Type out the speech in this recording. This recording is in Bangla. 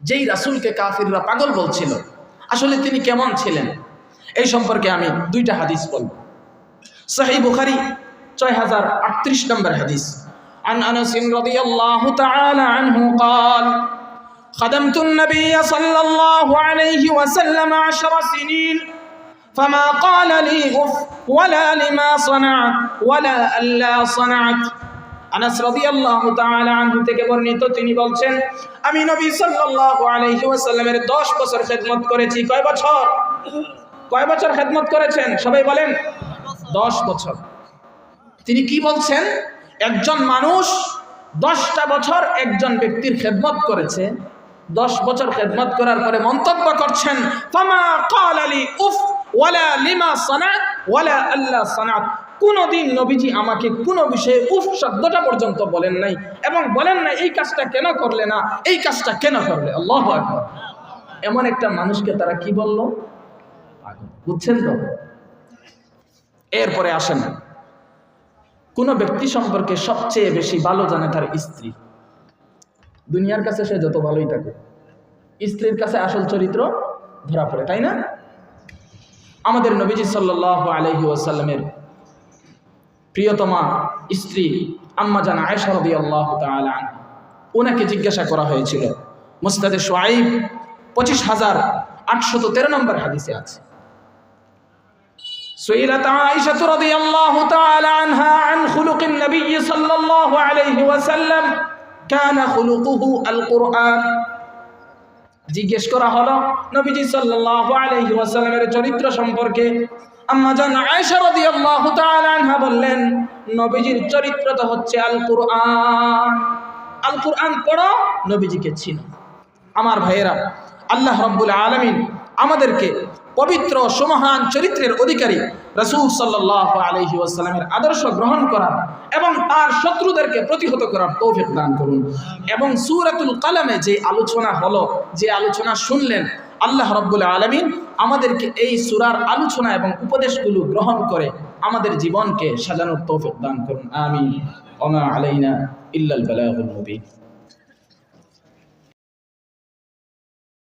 যেই রাসূলকে কাফিররা পাগল বলছিল আসলে তিনি কেমন ছিলেন এই সম্পর্কে আমি দুইটা হাদিস বলব সহি বুখারি ছয় হাজার আটত্রিশ নম্বর হাদিস عن أنس رضي الله تعالى عنه قال خدمت النبي صلى الله عليه وسلم عشر سنين فما قال لي أف ولا لما صنعت ولا ألا صنعت আনাস রাদিয়াল্লাহু তাআলা আনহু থেকে বর্ণিত, তিনি বলছেন, আমি নবী সাল্লাল্লাহু আলাইহি ওয়াসাল্লামের 10 বছর খেদমত করেছি। কয় বছর? কয় বছর খেদমত করেছেন? সবাই বলেন 10 বছর। তিনি কি বলছেন? একজন মানুষ দশটা বছর একজন ব্যক্তির খেদমত করেছে, দশ বছর খেদমত করার পরে মন্তব্য করছেন, ফামা কাল আলী উফ, ওয়ালা লিমা সানাত ওয়ালা আল্লাহ সানাত। কোনোদিন নবীজি আমাকে কোনো বিষয়ে উফ শব্দটা পর্যন্ত বলেন নাই এবং বলেন না এই কাজটা কেন করলে না? এই কাজটা কেন করলে? আল্লাহ এমন একটা মানুষকে তারা কি বলল? বুঝছেন তো? এরপরে আসেন। কোনো ব্যক্তি সম্পর্কে সবচেয়ে বেশি ভালো জানে তার স্ত্রী। দুনিয়ার কাছে সে যত ভালোই থাকে স্ত্রীর কাছে আসল চরিত্র ধরা পড়ে, তাই না? আমাদের নবীজি সাল্লাহ আলহি ওয়াসাল্লামের প্রিয়তমা স্ত্রী আম্মা জান আয়সা রদি আল্লাহ ওনাকে জিজ্ঞাসা করা হয়েছিল মুস্তাদে সোয়াইব পঁচিশ হাজার আটশত তেরো নম্বর হাদিসে আছে سئلت عائشة رضي الله تعالى عنها عن خلق النبي صلى الله عليه وسلم كان خلقه القرآن জিজ্ঞেস করা হলো নবীজি সাল্লাল্লাহু আলাইহি ওয়াসাল্লামের চরিত্র সম্পর্কে আম্মা জান আয়েশা নবীজির চরিত্র তো হচ্ছে আল কুরআন পড়ো, নবীজিকে চিনো। আমার ভাইয়েরা, আল্লাহ রব্বুল আলমিন আমাদেরকে পবিত্র সুমহান চরিত্রের অধিকারী রসুল সাল্লাহ আলহি ওয়াসাল্লামের আদর্শ গ্রহণ করার এবং তার শত্রুদেরকে প্রতিহত করার তৌফিক দান করুন। এবং সুরাতুল কালামে যে আলোচনা হলো, যে আলোচনা শুনলেন আল্লাহ রব্বুল আলমিন আমাদেরকে এই সুরার আলোচনা এবং উপদেশগুলো গ্রহণ করে আমাদের জীবনকে সাজানোর তৌফিক দান করুন। আমি ওমা আলাইনা ইল্লাল বালাগুল মুবিন।